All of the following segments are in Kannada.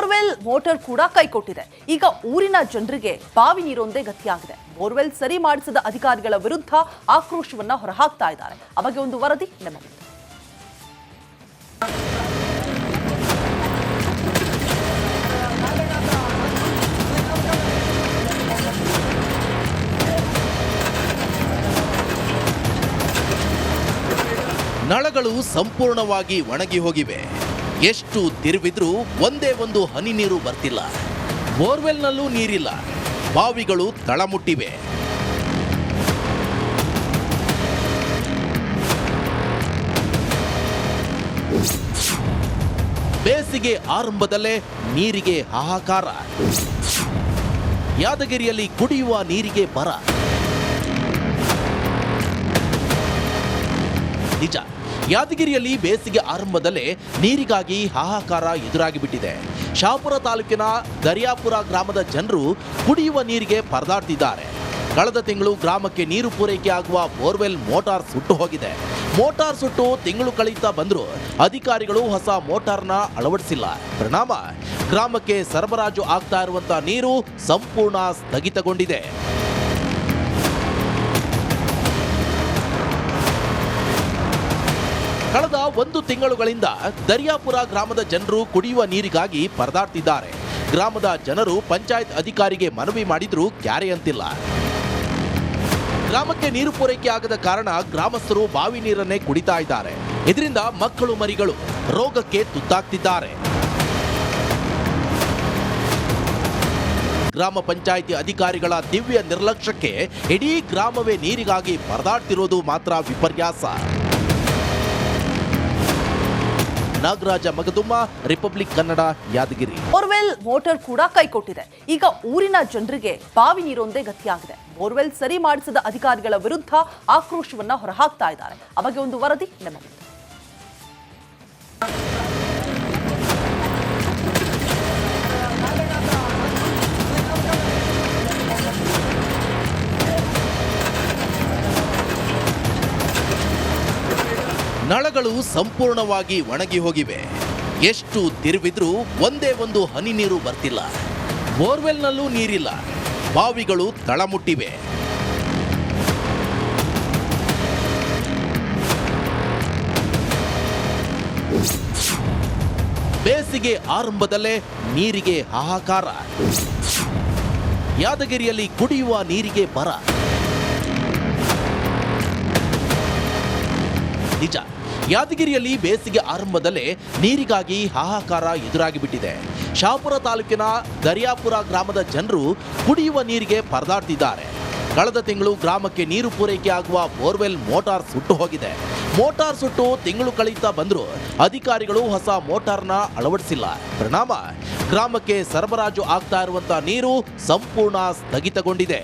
ಬೋರ್ವೆಲ್ ಮೋಟರ್ ಕೂಡ ಕೈಕೊಟ್ಟಿದೆ. ಈಗ ಊರಿನ ಜನರಿಗೆ ಬಾವಿ ನೀರೊಂದೇ ಗತಿಯಾಗಿದೆ. ಬೋರ್ವೆಲ್ ಸರಿ ಮಾಡಿಸಿದ ಅಧಿಕಾರಿಗಳ ವಿರುದ್ಧ ಆಕ್ರೋಶವನ್ನ ಹೊರಹಾಕ್ತಾ ಇದ್ದಾರೆ. ಬಗ್ಗೆ ಒಂದು ವರದಿ ನಮಗೆ. ನಳಗಳು ಸಂಪೂರ್ಣವಾಗಿ ಒಣಗಿ ಹೋಗಿವೆ. ಎಷ್ಟು ತಿರುವಿದ್ರೂ ಒಂದೇ ಒಂದು ಹನಿ ನೀರು ಬರ್ತಿಲ್ಲ. ಬೋರ್ವೆಲ್ನಲ್ಲೂ ನೀರಿಲ್ಲ. ಬಾವಿಗಳು ತಳಮುಟ್ಟಿವೆ. ಬೇಸಿಗೆ ಆರಂಭದಲ್ಲೇ ನೀರಿಗೆ ಹಾಹಾಕಾರ. ಯಾದಗಿರಿಯಲ್ಲಿ ಕುಡಿಯುವ ನೀರಿಗೆ ಬರ. ನಿಜ. ಯಾದಗಿರಿಯಲ್ಲಿ ಬೇಸಿಗೆ ಆರಂಭದಲ್ಲೇ ನೀರಿಗಾಗಿ ಹಾಹಾಕಾರ ಎದುರಾಗಿಬಿಟ್ಟಿದೆ. ಶಾಪುರ ತಾಲೂಕಿನ ದರಿಯಾಪುರ ಗ್ರಾಮದ ಜನರು ಕುಡಿಯುವ ನೀರಿಗೆ ಪರದಾಡ್ತಿದ್ದಾರೆ. ಕಳೆದ ತಿಂಗಳು ಗ್ರಾಮಕ್ಕೆ ನೀರು ಪೂರೈಕೆ ಆಗುವ ಬೋರ್ವೆಲ್ ಮೋಟಾರ್ ಸುಟ್ಟು ಹೋಗಿದೆ. ಮೋಟಾರ್ ಸುಟ್ಟು ತಿಂಗಳು ಕಳೀತಾ ಬಂದರೂ ಅಧಿಕಾರಿಗಳು ಹೊಸ ಮೋಟಾರ್ನ ಅಳವಡಿಸಿಲ್ಲ. ಪರಿಣಾಮ, ಗ್ರಾಮಕ್ಕೆ ಸರಬರಾಜು ಆಗ್ತಾ ಇರುವಂತಹ ನೀರು ಸಂಪೂರ್ಣ ಸ್ಥಗಿತಗೊಂಡಿದೆ. ಕಳೆದ ಒಂದು ತಿಂಗಳುಗಳಿಂದ ದರ್ಯಾಪುರ ಗ್ರಾಮದ ಜನರು ಕುಡಿಯುವ ನೀರಿಗಾಗಿ ಪರದಾಡ್ತಿದ್ದಾರೆ. ಗ್ರಾಮದ ಜನರು ಪಂಚಾಯತ್ ಅಧಿಕಾರಿಗೆ ಮನವಿ ಮಾಡಿದ್ರು ಕ್ಯಾರೆ ಅಂತಿಲ್ಲ ಗ್ರಾಮಕ್ಕೆ ನೀರು ಪೂರೈಕೆ ಆಗದ ಕಾರಣ ಗ್ರಾಮಸ್ಥರು ಬಾವಿ ನೀರನ್ನೇ ಕುಡಿತಾ ಇದ್ದಾರೆ. ಇದರಿಂದ ಮಕ್ಕಳು ಮರಿಗಳು ರೋಗಕ್ಕೆ ತುತ್ತಾಗ್ತಿದ್ದಾರೆ. ಗ್ರಾಮ ಪಂಚಾಯಿತಿ ಅಧಿಕಾರಿಗಳ ದಿವ್ಯ ನಿರ್ಲಕ್ಷ್ಯಕ್ಕೆ ಇಡೀ ಗ್ರಾಮವೇ ನೀರಿಗಾಗಿ ಪರದಾಡ್ತಿರೋದು ಮಾತ್ರ ವಿಪರ್ಯಾಸ. Nagaraj Magadumma, Republic Kannada, Yadgiri. Borewell motor ಕೂಡ ಕೈಕೊಟ್ಟಿದೆ. ಈಗ ಊರಿನ ಜನರಿಗೆ ಬಾವಿ ನೀರೊಂದೇ ಗತಿಯಾಗಿದೆ. ಬೋರ್ವೆಲ್ ಸರಿ ಮಾಡಿಸಿದ ಅಧಿಕಾರಿಗಳ ವಿರುದ್ಧ ಆಕ್ರೋಶವನ್ನ ಹೊರಹಾಕ್ತಾ ಇದ್ದಾರೆ. ಬಗ್ಗೆ ಒಂದು ವರದಿ ನಮ್ಮ ಮುಂದೆ. ನಳಗಳು ಸಂಪೂರ್ಣವಾಗಿ ಒಣಗಿ ಹೋಗಿವೆ. ಎಷ್ಟು ತಿರುವಿದ್ರೂ ಒಂದೇ ಒಂದು ಹನಿ ನೀರು ಬರ್ತಿಲ್ಲ. ಬೋರ್ವೆಲ್ನಲ್ಲೂ ನೀರಿಲ್ಲ. ಬಾವಿಗಳು ತಳಮುಟ್ಟಿವೆ. ಬೇಸಿಗೆ ಆರಂಭದಲ್ಲೇ ನೀರಿಗೆ ಹಾಹಾಕಾರ. ಯಾದಗಿರಿಯಲ್ಲಿ ಕುಡಿಯುವ ನೀರಿಗೆ ಬರ. ನಿಜ. ಯಾದಗಿರಿಯಲ್ಲಿ ಬೇಸಿಗೆ ಆರಂಭದಲ್ಲೇ ನೀರಿಗಾಗಿ ಹಾಹಾಕಾರ ಎದುರಾಗಿಬಿಟ್ಟಿದೆ. ಶಾಪುರ ತಾಲೂಕಿನ ದರಿಯಾಪುರ ಗ್ರಾಮದ ಜನರು ಕುಡಿಯುವ ನೀರಿಗೆ ಪರದಾಡ್ತಿದ್ದಾರೆ. ಕಳೆದ ತಿಂಗಳು ಗ್ರಾಮಕ್ಕೆ ನೀರು ಪೂರೈಕೆ ಆಗುವ ಬೋರ್ವೆಲ್ ಮೋಟಾರ್ ಸುಟ್ಟು ಹೋಗಿದೆ. ಮೋಟಾರ್ ಸುಟ್ಟು ತಿಂಗಳು ಕಳೀತಾ ಬಂದರೂ ಅಧಿಕಾರಿಗಳು ಹೊಸ ಮೋಟಾರ್ನ ಅಳವಡಿಸಿಲ್ಲ. ಪರಿಣಾಮ, ಗ್ರಾಮಕ್ಕೆ ಸರಬರಾಜು ಆಗ್ತಾ ಇರುವಂತಹ ನೀರು ಸಂಪೂರ್ಣ ಸ್ಥಗಿತಗೊಂಡಿದೆ.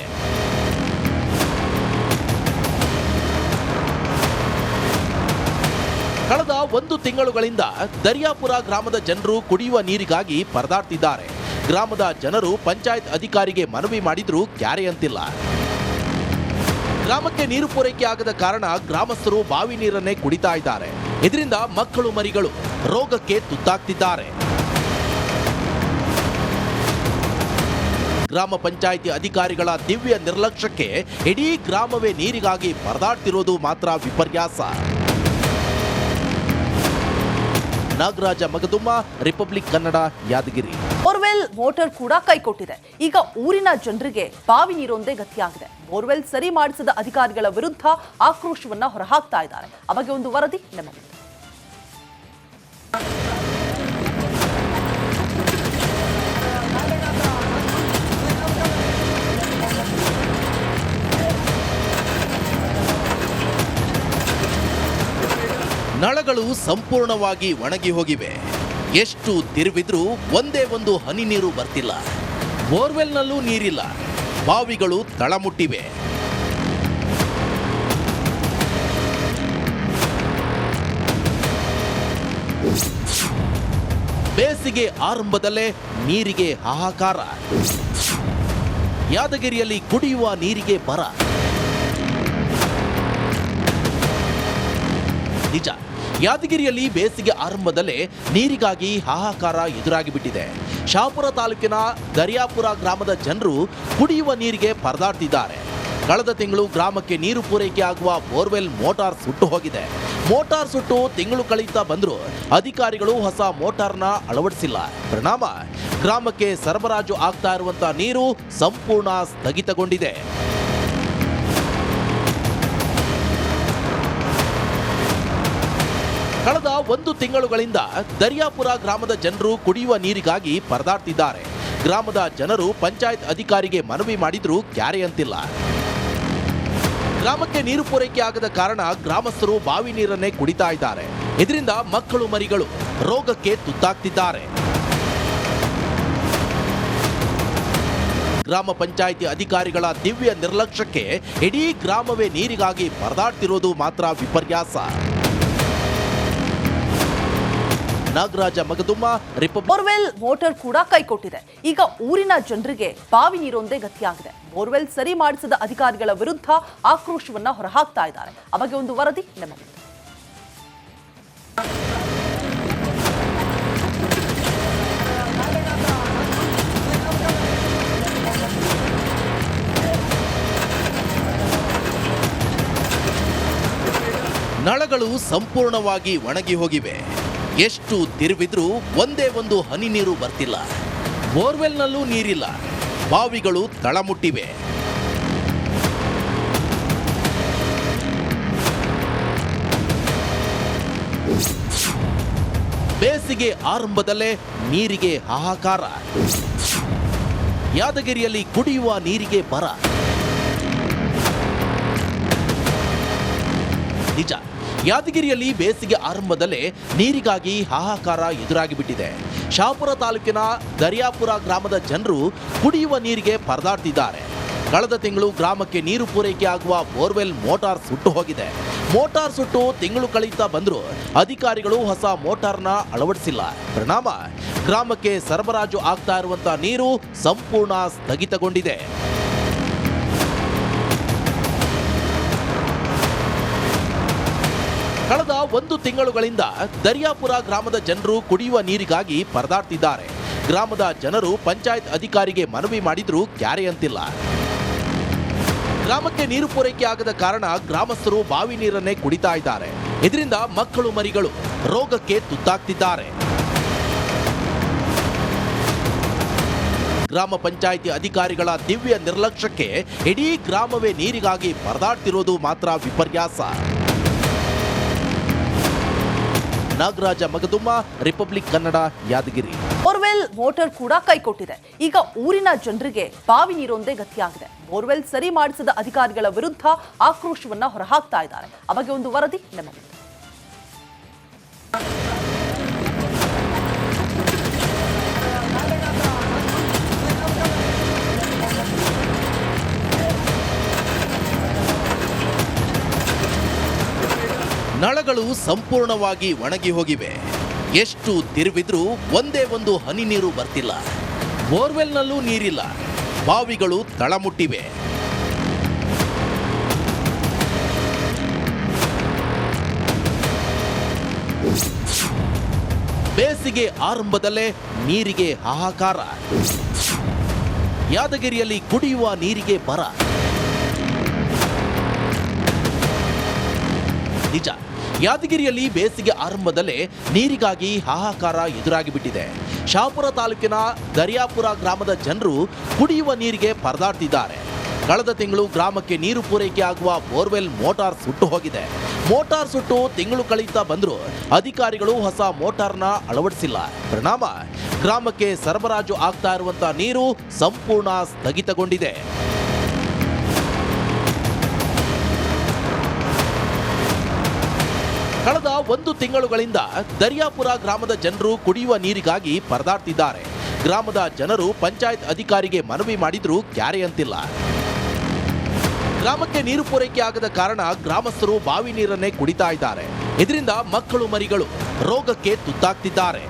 ಒಂದು ತಿಂಗಳುಗಳಿಂದ ದರ್ಯಾಪುರ ಗ್ರಾಮದ ಜನರು ಕುಡಿಯುವ ನೀರಿಗಾಗಿ ಪರದಾಡ್ತಿದ್ದಾರೆ. ಗ್ರಾಮದ ಜನರು ಪಂಚಾಯತ್ ಅಧಿಕಾರಿಗೆ ಮನವಿ ಮಾಡಿದ್ರೂ ಕ್ಯಾರೆ ಅಂತಿಲ್ಲ ಗ್ರಾಮಕ್ಕೆ ನೀರು ಪೂರೈಕೆ ಆಗದ ಕಾರಣ ಗ್ರಾಮಸ್ಥರು ಬಾವಿ ನೀರನ್ನೇ ಕುಡಿತಾ ಇದ್ದಾರೆ. ಇದರಿಂದ ಮಕ್ಕಳು ಮರಿಗಳು ರೋಗಕ್ಕೆ ತುತ್ತಾಗ್ತಿದ್ದಾರೆ. ಗ್ರಾಮ ಪಂಚಾಯಿತಿ ಅಧಿಕಾರಿಗಳ ದಿವ್ಯ ನಿರ್ಲಕ್ಷ್ಯಕ್ಕೆ ಇಡೀ ಗ್ರಾಮವೇ ನೀರಿಗಾಗಿ ಪರದಾಡ್ತಿರೋದು ಮಾತ್ರ ವಿಪರ್ಯಾಸ. Nagaraj Magadumma, Republic Kannada, Yadgiri. Borewell motor ಕೂಡ ಕೈಕೊಟ್ಟಿದೆ. ಈಗ ಊರಿನ ಜನರಿಗೆ ಬಾವಿ ನೀರೊಂದೇ ಗತಿಯಾಗಿದೆ. ಬೋರ್ವೆಲ್ ಸರಿ ಮಾಡಿಸಿದ ಅಧಿಕಾರಿಗಳ ವಿರುದ್ಧ ಆಕ್ರೋಶವನ್ನ ಹೊರಹಾಕ್ತಾ ಇದ್ದಾರೆ. ಅವಾಗ ಒಂದು ವರದಿ, ನಮ್ಮ ಮುಂದೆ. ನಳಗಳು ಸಂಪೂರ್ಣವಾಗಿ ಒಣಗಿ ಹೋಗಿವೆ. ಎಷ್ಟು ತಿರುವಿದ್ರೂ ಒಂದೇ ಒಂದು ಹನಿ ನೀರು ಬರ್ತಿಲ್ಲ. ಬೋರ್ವೆಲ್ನಲ್ಲೂ ನೀರಿಲ್ಲ. ಬಾವಿಗಳು ತಳಮುಟ್ಟಿವೆ. ಬೇಸಿಗೆ ಆರಂಭದಲ್ಲೇ ನೀರಿಗೆ ಹಾಹಾಕಾರ. ಯಾದಗಿರಿಯಲ್ಲಿ ಕುಡಿಯುವ ನೀರಿಗೆ ಬರ. ನಿಜ. ಯಾದಗಿರಿಯಲ್ಲಿ ಬೇಸಿಗೆ ಆರಂಭದಲ್ಲೇ ನೀರಿಗಾಗಿ ಹಾಹಾಕಾರ ಎದುರಾಗಿಬಿಟ್ಟಿದೆ. ಶಾಪುರ ತಾಲೂಕಿನ ದರಿಯಾಪುರ ಗ್ರಾಮದ ಜನರು ಕುಡಿಯುವ ನೀರಿಗೆ ಪರದಾಡ್ತಿದ್ದಾರೆ. ಕಳೆದ ತಿಂಗಳು ಗ್ರಾಮಕ್ಕೆ ನೀರು ಪೂರೈಕೆ ಆಗುವ ಬೋರ್ವೆಲ್ ಮೋಟಾರ್ ಸುಟ್ಟು ಹೋಗಿದೆ. ಮೋಟಾರ್ ಸುಟ್ಟು ತಿಂಗಳು ಕಳೀತಾ ಬಂದರೂ ಅಧಿಕಾರಿಗಳು ಹೊಸ ಮೋಟಾರ್ನ ಅಳವಡಿಸಿಲ್ಲ. ಪರಿಣಾಮ, ಗ್ರಾಮಕ್ಕೆ ಸರಬರಾಜು ಆಗ್ತಾ ಇರುವಂತಹ ನೀರು ಸಂಪೂರ್ಣ ಸ್ಥಗಿತಗೊಂಡಿದೆ. ಕಳೆದ ಒಂದು ತಿಂಗಳುಗಳಿಂದ ದರ್ಯಾಪುರ ಗ್ರಾಮದ ಜನರು ಕುಡಿಯುವ ನೀರಿಗಾಗಿ ಪರದಾಡ್ತಿದ್ದಾರೆ. ಗ್ರಾಮದ ಜನರು ಪಂಚಾಯತ್ ಅಧಿಕಾರಿಗೆ ಮನವಿ ಮಾಡಿದ್ರೂ ಕ್ಯಾರೆ ಅಂತಿಲ್ಲ. ಗ್ರಾಮಕ್ಕೆ ನೀರು ಪೂರೈಕೆ ಆಗದ ಕಾರಣ ಗ್ರಾಮಸ್ಥರು ಬಾವಿ ನೀರನ್ನೇ ಕುಡಿತಾ ಇದ್ದಾರೆ. ಇದರಿಂದ ಮಕ್ಕಳು ಮರಿಗಳು ರೋಗಕ್ಕೆ ತುತ್ತಾಗ್ತಿದ್ದಾರೆ. ಗ್ರಾಮ ಪಂಚಾಯಿತಿ ಅಧಿಕಾರಿಗಳ ದಿವ್ಯ ನಿರ್ಲಕ್ಷ್ಯಕ್ಕೆ ಇಡೀ ಗ್ರಾಮವೇ ನೀರಿಗಾಗಿ ಪರದಾಡ್ತಿರೋದು ಮಾತ್ರ ವಿಪರ್ಯಾಸ. ನಾಗರಾಜ ಮಗದುಮ್ಮ ಬೋರ್ವೆಲ್ ಮೋಟರ್ ಕೂಡ ಕೈಕೊಟ್ಟಿದೆ. ಈಗ ಊರಿನ ಜನರಿಗೆ ಬಾವಿ ನೀರೊಂದೇ ಗತಿಯಾಗಿದೆ. ಬೋರ್ವೆಲ್ ಸರಿ ಮಾಡಿಸಿದ ಅಧಿಕಾರಿಗಳ ವಿರುದ್ಧ ಆಕ್ರೋಶವನ್ನ ಹೊರಹಾಕ್ತಾ ಇದ್ದಾರೆ. ಆ ಬಗ್ಗೆ ಒಂದು ವರದಿ ನಮಗೆ ನಳಗಳು ಸಂಪೂರ್ಣವಾಗಿ ಒಣಗಿ ಹೋಗಿವೆ. ಎಷ್ಟು ತಿರುವಿದ್ರೂ ಒಂದೇ ಒಂದು ಹನಿ ನೀರು ಬರ್ತಿಲ್ಲ. ಬೋರ್ವೆಲ್ನಲ್ಲೂ ನೀರಿಲ್ಲ. ಬಾವಿಗಳು ತಳಮುಟ್ಟಿವೆ. ಬೇಸಿಗೆ ಆರಂಭದಲ್ಲೇ ನೀರಿಗೆ ಹಾಹಾಕಾರ. ಯಾದಗಿರಿಯಲ್ಲಿ ಕುಡಿಯುವ ನೀರಿಗೆ ಬರ. ಯಾದಗಿರಿಯಲ್ಲಿ ಬೇಸಿಗೆ ಆರಂಭದಲ್ಲೇ ನೀರಿಗಾಗಿ ಹಾಹಾಕಾರ ಎದುರಾಗಿಬಿಟ್ಟಿದೆ. ಶಾಪುರ ತಾಲೂಕಿನ ದರಿಯಾಪುರ ಗ್ರಾಮದ ಜನರು ಕುಡಿಯುವ ನೀರಿಗೆ ಪರದಾಡ್ತಿದ್ದಾರೆ. ಕಳೆದ ತಿಂಗಳು ಗ್ರಾಮಕ್ಕೆ ನೀರು ಪೂರೈಕೆ ಆಗುವ ಬೋರ್ವೆಲ್ ಮೋಟಾರ್ ಸುಟ್ಟು ಹೋಗಿದೆ. ಮೋಟಾರ್ ಸುಟ್ಟು ತಿಂಗಳು ಕಳೀತಾ ಬಂದರೂ ಅಧಿಕಾರಿಗಳು ಹೊಸ ಮೋಟಾರ್ನ ಅಳವಡಿಸಿಲ್ಲ. ಪರಿಣಾಮ, ಗ್ರಾಮಕ್ಕೆ ಸರಬರಾಜು ಆಗ್ತಾ ಇರುವಂತಹ ನೀರು ಸಂಪೂರ್ಣ ಸ್ಥಗಿತಗೊಂಡಿದೆ. ಕಳೆದ ಒಂದು ತಿಂಗಳುಗಳಿಂದ ದರ್ಯಾಪುರ ಗ್ರಾಮದ ಜನರು ಕುಡಿಯುವ ನೀರಿಗಾಗಿ ಪರದಾಡ್ತಿದ್ದಾರೆ. ಗ್ರಾಮದ ಜನರು ಪಂಚಾಯತ್ ಅಧಿಕಾರಿಗೆ ಮನವಿ ಮಾಡಿದ್ರೂ ಕ್ಯಾರೆ ಅಂತಿಲ್ಲ ಗ್ರಾಮಕ್ಕೆ ನೀರು ಪೂರೈಕೆ ಆಗದ ಕಾರಣ ಗ್ರಾಮಸ್ಥರು ಬಾವಿ ನೀರನ್ನೇ ಕುಡಿತಾ ಇದ್ದಾರೆ. ಇದರಿಂದ ಮಕ್ಕಳು ಮರಿಗಳು ರೋಗಕ್ಕೆ ತುತ್ತಾಗ್ತಿದ್ದಾರೆ. ಗ್ರಾಮ ಪಂಚಾಯಿತಿ ಅಧಿಕಾರಿಗಳ ದಿವ್ಯ ನಿರ್ಲಕ್ಷ್ಯಕ್ಕೆ ಇಡೀ ಗ್ರಾಮವೇ ನೀರಿಗಾಗಿ ಪರದಾಡ್ತಿರೋದು ಮಾತ್ರ ವಿಪರ್ಯಾಸ. Nagaraj Magadumma, Republic Kannada, Yadgiri. Borewell motor ಕೂಡ ಕೈಕೊಟ್ಟಿದೆ. ಈಗ ಊರಿನ ಜನರಿಗೆ ಬಾವಿ ನೀರೊಂದೇ ಗತಿಯಾಗಿದೆ. ಬೋರ್ವೆಲ್ ಸರಿ ಮಾಡಿಸಿದ ಅಧಿಕಾರಿಗಳ ವಿರುದ್ಧ ಆಕ್ರೋಶವನ್ನ ಹೊರಹಾಕ್ತಾ ಇದ್ದಾರೆ. ಅವಾಗ ಒಂದು ವರದಿ, ನಮ್ಮ ಮುಂದೆ. ನಳಗಳು ಸಂಪೂರ್ಣವಾಗಿ ಒಣಗಿ ಹೋಗಿವೆ. ಎಷ್ಟು ತಿರುವಿದ್ರೂ ಒಂದೇ ಒಂದು ಹನಿ ನೀರು ಬರ್ತಿಲ್ಲ. ಬೋರ್ವೆಲ್ನಲ್ಲೂ ನೀರಿಲ್ಲ. ಬಾವಿಗಳು ತಳಮುಟ್ಟಿವೆ. ಬೇಸಿಗೆ ಆರಂಭದಲ್ಲೇ ನೀರಿಗೆ ಹಾಹಾಕಾರ. ಯಾದಗಿರಿಯಲ್ಲಿ ಕುಡಿಯುವ ನೀರಿಗೆ ಬರ. ಯಾದಗಿರಿಯಲ್ಲಿ ಬೇಸಿಗೆ ಆರಂಭದಲ್ಲೇ ನೀರಿಗಾಗಿ ಹಾಹಾಕಾರ ಎದುರಾಗಿಬಿಟ್ಟಿದೆ. ಶಾಪುರ ತಾಲೂಕಿನ ದರಿಯಾಪುರ ಗ್ರಾಮದ ಜನರು ಕುಡಿಯುವ ನೀರಿಗೆ ಪರದಾಡ್ತಿದ್ದಾರೆ. ಕಳೆದ ತಿಂಗಳು ಗ್ರಾಮಕ್ಕೆ ನೀರು ಪೂರೈಕೆ ಆಗುವ ಬೋರ್ವೆಲ್ ಮೋಟಾರ್ ಸುಟ್ಟು ಹೋಗಿದೆ. ಮೋಟಾರ್ ಸುಟ್ಟು ತಿಂಗಳು ಕಳೀತಾ ಬಂದರೂ ಅಧಿಕಾರಿಗಳು ಹೊಸ ಮೋಟಾರ್ನ ಅಳವಡಿಸಿಲ್ಲ. ಪರಿಣಾಮ, ಗ್ರಾಮಕ್ಕೆ ಸರಬರಾಜು ಆಗ್ತಾ ಇರುವಂತಹ ನೀರು ಸಂಪೂರ್ಣ ಸ್ಥಗಿತಗೊಂಡಿದೆ. ಕಳೆದ ಒಂದು ತಿಂಗಳುಗಳಿಂದ ದರ್ಯಾಪುರ ಗ್ರಾಮದ ಜನರು ಕುಡಿಯುವ ನೀರಿಗಾಗಿ ಪರದಾಡ್ತಿದ್ದಾರೆ. ಗ್ರಾಮದ ಜನರು ಪಂಚಾಯತ್ ಅಧಿಕಾರಿಗೆ ಮನವಿ ಮಾಡಿದ್ರೂ ಕ್ಯಾರೆ ಅಂತಿಲ್ಲ. ಗ್ರಾಮಕ್ಕೆ ನೀರು ಪೂರೈಕೆ ಆಗದ ಕಾರಣ ಗ್ರಾಮಸ್ಥರು ಬಾವಿ ನೀರನ್ನೇ ಕುಡಿತಾ ಇದ್ದಾರೆ. ಇದರಿಂದ ಮಕ್ಕಳು ಮರಿಗಳು ರೋಗಕ್ಕೆ ತುತ್ತಾಗ್ತಿದ್ದಾರೆ.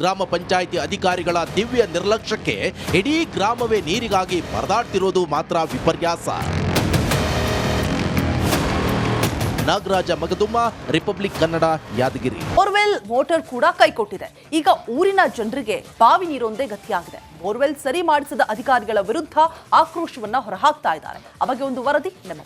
ಗ್ರಾಮ ಪಂಚಾಯಿತಿ ಅಧಿಕಾರಿಗಳ ದಿವ್ಯ ನಿರ್ಲಕ್ಷ್ಯಕ್ಕೆ ಇಡೀ ಗ್ರಾಮವೇ ನೀರಿಗಾಗಿ ಪರದಾಡ್ತಿರೋದು ಮಾತ್ರ ವಿಪರ್ಯಾಸ. Nagaraj Magadumma, Republic Kannada, Yadgiri. Borewell motor ಕೂಡ ಕೈಕೊಟ್ಟಿದೆ. ಈಗ ಊರಿನ ಜನರಿಗೆ ಬಾವಿ ನೀರೊಂದೇ ಗತಿಯಾಗಿದೆ. ಬೋರ್ವೆಲ್ ಸರಿ ಮಾಡಿಸಿದ ಅಧಿಕಾರಿಗಳ ವಿರುದ್ಧ ಆಕ್ರೋಶವನ್ನ ಹೊರಹಾಕ್ತಾ ಇದ್ದಾರೆ. ಅವಾಗ ಒಂದು ವರದಿ, ನಮ್ಮ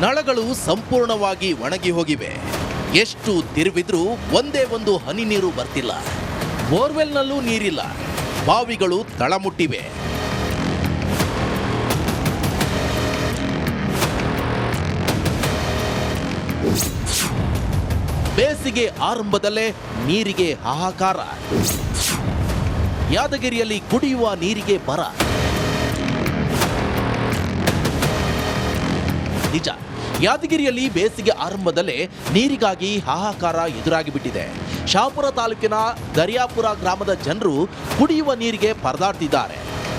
ನಳಗಳು ಸಂಪೂರ್ಣವಾಗಿ ಒಣಗಿ ಹೋಗಿವೆ. ಎಷ್ಟು ತಿರುವಿದ್ರೂ ಒಂದೇ ಒಂದು ಹನಿ ನೀರು ಬರ್ತಿಲ್ಲ. ಬೋರ್ವೆಲ್ನಲ್ಲೂ ನೀರಿಲ್ಲ. ಬಾವಿಗಳು ತಳಮುಟ್ಟಿವೆ. ಬೇಸಿಗೆ ಆರಂಭದಲ್ಲೇ ನೀರಿಗೆ ಹಾಹಾಕಾರ. ಯಾದಗಿರಿಯಲ್ಲಿ ಕುಡಿಯುವ ನೀರಿಗೆ ಬರ. ನಿಜ. ಯಾದಗಿರಿಯಲ್ಲಿ ಬೇಸಿಗೆ ಆರಂಭದಲ್ಲೇ ನೀರಿಗಾಗಿ ಹಾಹಾಕಾರ ಎದುರಾಗಿಬಿಟ್ಟಿದೆ. ಶಾಪುರ ತಾಲೂಕಿನ ದರಿಯಾಪುರ ಗ್ರಾಮದ ಜನರು ಕುಡಿಯುವ ನೀರಿಗೆ ಪರದಾಡ್ತಿದ್ದಾರೆ.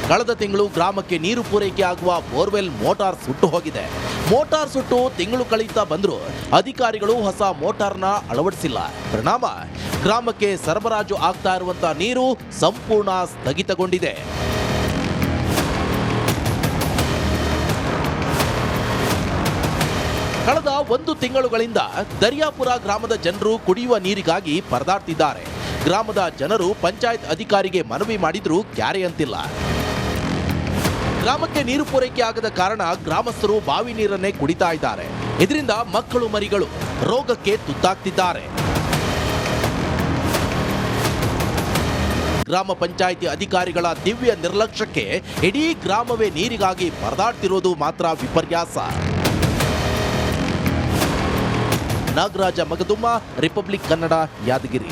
ಕಳೆದ ತಿಂಗಳು ಗ್ರಾಮಕ್ಕೆ ನೀರು ಪೂರೈಕೆ ಆಗುವ ಬೋರ್ವೆಲ್ ಮೋಟಾರ್ ಸುಟ್ಟು ಹೋಗಿದೆ. ಮೋಟಾರ್ ಸುಟ್ಟು ತಿಂಗಳು ಕಳೀತಾ ಬಂದರೂ ಅಧಿಕಾರಿಗಳು ಹೊಸ ಮೋಟಾರ್ನ ಅಳವಡಿಸಿಲ್ಲ. ಪರಿಣಾಮ, ಗ್ರಾಮಕ್ಕೆ ಸರಬರಾಜು ಆಗ್ತಾ ಇರುವಂತಹ ನೀರು ಸಂಪೂರ್ಣ ಸ್ಥಗಿತಗೊಂಡಿದೆ. ಕಳೆದ ಒಂದು ತಿಂಗಳುಗಳಿಂದ ದರ್ಯಾಪುರ ಗ್ರಾಮದ ಜನರು ಕುಡಿಯುವ ನೀರಿಗಾಗಿ ಪರದಾಡ್ತಿದ್ದಾರೆ. ಗ್ರಾಮದ ಜನರು ಪಂಚಾಯತ್ ಅಧಿಕಾರಿಗೆ ಮನವಿ ಮಾಡಿದ್ರೂ ಕ್ಯಾರೆ ಅಂತಿಲ್ಲ. ಗ್ರಾಮಕ್ಕೆ ನೀರು ಪೂರೈಕೆ ಆಗದ ಕಾರಣ ಗ್ರಾಮಸ್ಥರು ಬಾವಿ ನೀರನ್ನೇ ಕುಡಿತಾ ಇದ್ದಾರೆ. ಇದರಿಂದ ಮಕ್ಕಳು ಮರಿಗಳು ರೋಗಕ್ಕೆ ತುತ್ತಾಗ್ತಿದ್ದಾರೆ. ಗ್ರಾಮ ಪಂಚಾಯಿತಿ ಅಧಿಕಾರಿಗಳ ದಿವ್ಯ ನಿರ್ಲಕ್ಷ್ಯಕ್ಕೆ ಇಡೀ ಗ್ರಾಮವೇ ನೀರಿಗಾಗಿ ಪರದಾಡ್ತಿರೋದು ಮಾತ್ರ ವಿಪರ್ಯಾಸ. ನಾಗರಾಜ ಮಗದುಮ್ಮ ರಿಪಬ್ಲಿಕ್ ಕನ್ನಡ ಯಾದಗಿರಿ.